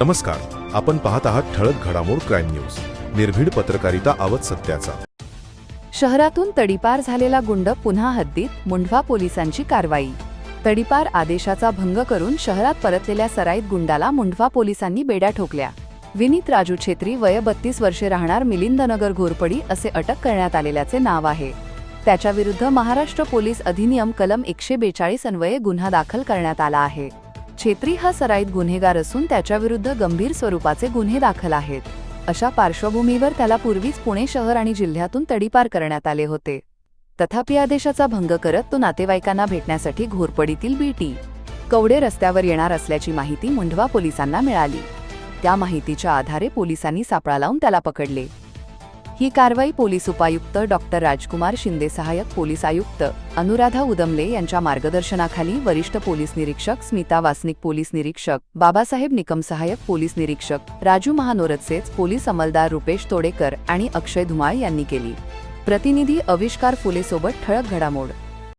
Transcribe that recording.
नमस्कार. आपण पाहत आहात ठळक घडामोड क्राईम न्यूज. निर्भीड पत्रकारिता आवत सत्याचा. शहरातून तडीपार झालेला गुंड पुन्हा हद्दीत मुंढवा पोलिसांची कारवाई. तडीपार आदेशाचा भंग करून शहरात परतलेल्या सराईत गुंडाला मुंढवा पोलिसांनी बेड्या ठोकल्या. विनीत राजू छेत्री वय बत्तीस वर्षे राहणार मिलिंदनगर घोरपडी असे अटक करण्यात आलेल्याचे नाव आहे. त्याच्याविरुद्ध महाराष्ट्र पोलीस अधिनियम कलम एकशे बेचाळीस अन्वये गुन्हा दाखल करण्यात आला आहे. छेत्री हा सराईत गुन्हेगार असून त्याच्याविरुद्ध गंभीर स्वरूपाचे गुन्हे दाखल आहेत. अशा पार्श्वभूमीवर त्याला पूर्वीच पुणे शहर आणि जिल्ह्यातून तडीपार करण्यात आले होते. तथापि आदेशाचा भंग करत तो नातेवाईकांना भेटण्यासाठी घोरपडीतील बीटी कवडे रस्त्यावर येणार असल्याची माहिती मुंढवा पोलिसांना मिळाली. त्या माहितीच्या आधारे पोलिसांनी सापळा लावून त्याला पकडले. ही कारवाई पोलीस उपायुक्त डॉक्टर राजकुमार शिंदे सहाय्यक पोलीस आयुक्त अनुराधा उदमले यांच्या मार्गदर्शनाखाली वरिष्ठ पोलीस निरीक्षक स्मिता वासनिक पोलीस निरीक्षक बाबासाहेब निकम सहाय्यक पोलीस निरीक्षक राजू महानोरतसेच पोलीस अंमलदार रुपेश तोडेकर आणि अक्षय धुमाळ यांनी केली. प्रतिनिधी अविष्कार फुलेसोबत ठळक घडामोड.